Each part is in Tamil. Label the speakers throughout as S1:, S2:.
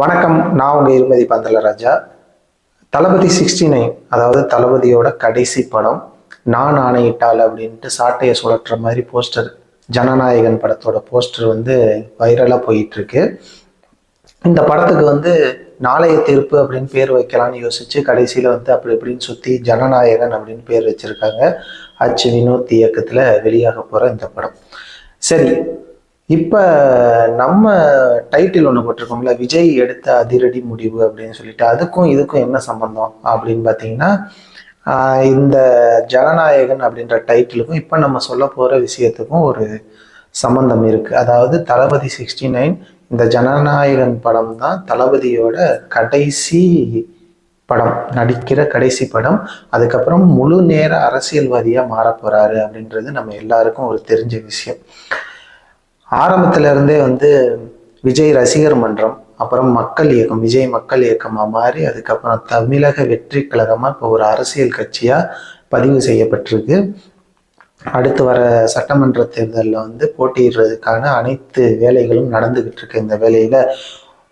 S1: வணக்கம் நான் உங்கள் இருமதி பந்தலராஜா தளபதி சிக்ஸ்டி நைன் அதாவது தளபதியோட கடைசி படம் நான் ஆணையிட்டால் அப்படின்ட்டு சாட்டையை சுழற்றுற மாதிரி போஸ்டர் ஜனநாயகன் படத்தோட போஸ்டர் வந்து வைரலாக போயிட்டுருக்கு. இந்த படத்துக்கு வந்து நாளைய தீர்ப்பு அப்படின்னு பேர் வைக்கலாம்னு யோசிச்சு கடைசியில் வந்து அப்படி இப்படின்னு சுற்றி ஜனநாயகன் அப்படின்னு பேர் வச்சிருக்காங்க. அச்சு வினோத் இயக்கத்தில் வெளியாக போகிற இந்த படம். சரி இப்போ நம்ம டைட்டில் ஒன்று போட்டிருக்கோம்ல விஜய் எடுத்த அதிரடி முடிவு அப்படின்னு சொல்லிட்டு அதுக்கும் இதுக்கும் என்ன சம்பந்தம் அப்படின்னு பார்த்தீங்கன்னா இந்த ஜனநாயகன் அப்படின்ற டைட்டிலுக்கும் இப்போ நம்ம சொல்ல போகிற விஷயத்துக்கும் ஒரு சம்பந்தம் இருக்குது அதாவது தளபதி சிக்ஸ்டி நைன் இந்த ஜனநாயகன் படம் தான் தளபதியோட கடைசி படம் நடிக்கிற கடைசி படம். அதுக்கப்புறம் முழு நேர அரசியல்வாதியாக மாற போகிறாரு அப்படின்றது நம்ம எல்லாருக்கும் ஒரு தெரிஞ்ச விஷயம். ஆரம்பத்துல இருந்தே வந்து விஜய் ரசிகர் மன்றம் அப்புறம் மக்கள் இயக்கம் விஜய் மக்கள் இயக்கமாக மாறி அதுக்கப்புறம் தமிழக வெற்றி கழகமாக இப்போ ஒரு அரசியல் கட்சியாக பதிவு செய்யப்பட்டிருக்கு. அடுத்து வர சட்டமன்ற தேர்தலில் வந்து போட்டியிடுறதுக்கான அனைத்து வேலைகளும் நடந்துகிட்டு இருக்கு. இந்த வேலையில்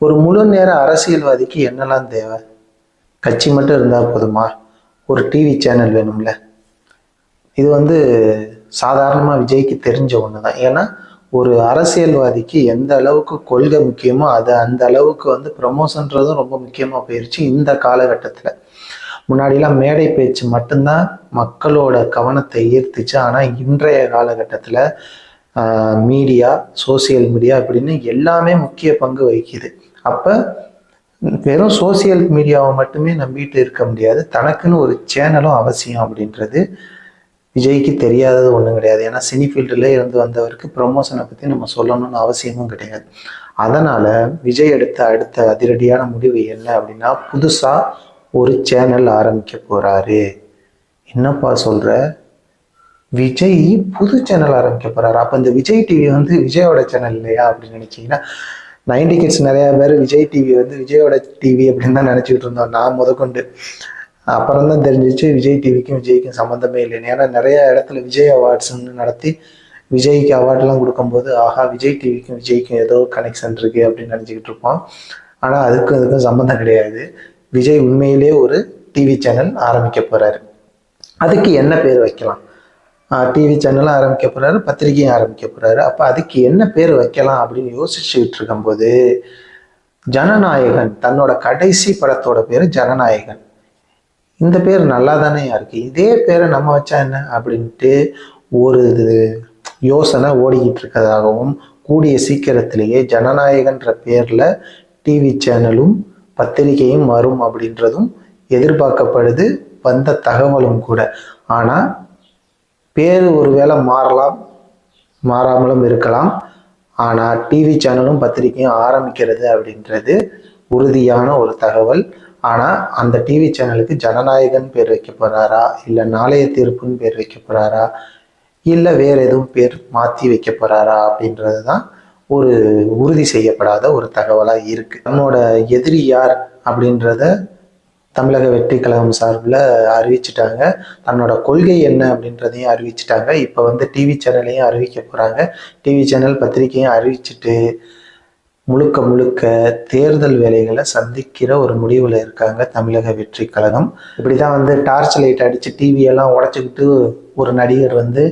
S1: ஒரு முழு நேர அரசியல்வாதிக்கு என்னெல்லாம் தேவை? கட்சி மட்டும் இருந்தால் போதுமா? ஒரு டிவி சேனல் வேணும்ல. இது வந்து சாதாரணமாக விஜய்க்கு தெரிஞ்ச ஒன்று தான் ஏன்னா ஒரு அரசியல்வாதிக்கு எந்த அளவுக்கு கொள்கை முக்கியமோ அது அந்த அளவுக்கு வந்து ப்ரமோஷன்றதும் ரொம்ப முக்கியமாக போயிடுச்சு இந்த காலகட்டத்தில். முன்னாடிலாம் மேடை பேச்சு மட்டும்தான் மக்களோட கவனத்தை ஈர்த்துச்சு. ஆனால் இன்றைய காலகட்டத்தில் மீடியா சோசியல் மீடியா அப்படின்னு எல்லாமே முக்கிய பங்கு வகிக்குது. அப்போ வெறும் சோசியல் மீடியாவை மட்டுமே நம்பிட்டு இருக்க முடியாது. தனக்குன்னு ஒரு சேனலும் அவசியம் அப்படின்றது விஜய்க்கு தெரியாதது ஒன்றும் கிடையாது. ஏன்னா சினி ஃபீல்டில் இருந்து வந்தவருக்கு ப்ரொமோஷனை பற்றி நம்ம சொல்லணும்னு அவசியமும் கிடையாது. அதனால் விஜய் எடுத்த அடுத்த அதிரடியான முடிவு என்ன அப்படின்னா புதுசாக ஒரு சேனல் ஆரம்பிக்க போகிறாரு என்னப்பா சொல்கிற விஜய் புது சேனல் ஆரம்பிக்க போகிறாரு அப்போ இந்த விஜய் டிவி வந்து விஜயோட சேனல் இல்லையா அப்படின்னு நினச்சிங்கன்னா நைன்டி கிட்ஸ் நிறையா பேர் விஜய் டிவி வந்து விஜயோட டிவி அப்படின்னு தான் நினச்சிக்கிட்டு இருந்தோம். நான் முதற்கொண்டு. அப்புறம் தான் தெரிஞ்சிச்சு விஜய் டிவிக்கும் விஜய்க்கும் சம்மந்தமே இல்லைன்னு ஏன்னா நிறைய இடத்துல விஜய் அவார்ட்ஸ்ன்னு நடத்தி விஜய்க்கு அவார்ட்லாம் கொடுக்கும்போது ஆஹா விஜய் டிவிக்கும் விஜய்க்கும் ஏதோ கனெக்ஷன் இருக்குது அப்படின்னு நினச்சிக்கிட்டு இருப்போம் ஆனால் அதுக்கும் அதுக்கும் சம்மந்தம் கிடையாது. விஜய் உண்மையிலே ஒரு டிவி சேனல் ஆரம்பிக்க போகிறாரு அதுக்கு என்ன பேர் வைக்கலாம்? டிவி சேனலும் ஆரம்பிக்க போகிறாரு பத்திரிகையும் ஆரம்பிக்க போகிறாரு அப்போ அதுக்கு என்ன பேர் வைக்கலாம் அப்படின்னு யோசிச்சுக்கிட்டு இருக்கும்போது ஜனநாயகன் தன்னோட கடைசி படத்தோட பேர் ஜனநாயகன். இந்த பேர் நல்லா தானே இருக்கு. இதே பேரை நம்ம வச்சா என்ன? அப்படின்ட்டு ஒரு இது யோசனை ஓடிக்கிட்டு இருக்கிறதாகவும் கூடிய சீக்கிரத்திலேயே ஜனநாயகன்ற பேர்ல டிவி சேனலும் பத்திரிகையும் வரும் அப்படின்றதும் எதிர்பார்க்கப்படுது வந்த தகவலும் கூட. ஆனால் பேர் ஒருவேளை மாறலாம் மாறாமலும் இருக்கலாம். ஆனால் டிவி சேனலும் பத்திரிகையும் ஆரம்பிக்கிறது அப்படின்றது உறுதியான ஒரு தகவல். ஆனால் அந்த டிவி சேனலுக்கு ஜனநாயகன் பேர் வைக்க போகிறாரா இல்லை நாளைய தீர்ப்புன்னு பேர் வைக்க போகிறாரா இல்லை வேறு எதுவும் பேர் மாற்றி வைக்க போகிறாரா அப்படின்றது தான் ஒரு உறுதி செய்யப்படாத ஒரு தகவலாக இருக்குது தன்னோட எதிரி யார் அப்படின்றத தமிழக வெற்றி கழகம் சார்பில் அறிவிச்சிட்டாங்க. தன்னோட கொள்கை என்ன அப்படின்றதையும் அறிவிச்சிட்டாங்க. இப்போ வந்து டிவி சேனலையும் அறிவிக்க போகிறாங்க டிவி சேனல் பத்திரிகையும் அறிவிச்சிட்டு முழுக்க முழுக்க தேர்தல் வேலைகளை சந்திக்கிற ஒரு முடிவில் இருக்காங்க தமிழக வெற்றி கழகம். இப்படி தான் வந்து டார்ச் லைட் அடித்து டிவியெல்லாம் உடச்சிக்கிட்டு ஒரு நடிகர் வந்து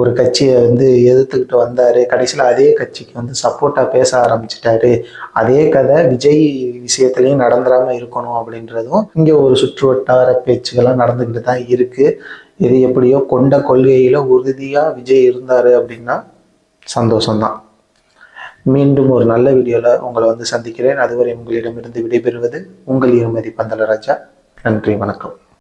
S1: ஒரு கட்சியை வந்து எதிர்த்துக்கிட்டு வந்தார். கடைசியில் அதே கட்சிக்கு வந்து சப்போர்ட்டாக பேச ஆரம்பிச்சிட்டாரு. அதே கதை விஜய் விஷயத்துலையும் நடந்துடாமல் இருக்கணும் அப்படின்றதும் இங்கே ஒரு சுற்று வட்டார பேச்சுக்கெல்லாம் நடந்துக்கிட்டு தான் இருக்குது இது எப்படியோ கொண்ட கொள்கையில் உறுதியாக விஜய் இருந்தார் அப்படின்னா சந்தோஷம்தான். மீண்டும் ஒரு நல்ல வீடியோவில் உங்களை வந்து சந்திக்கிறேன். அதுவரை உங்களிடமிருந்து விடைபெறுவது உங்கள் இருமதி பந்தலராஜா நன்றி வணக்கம்.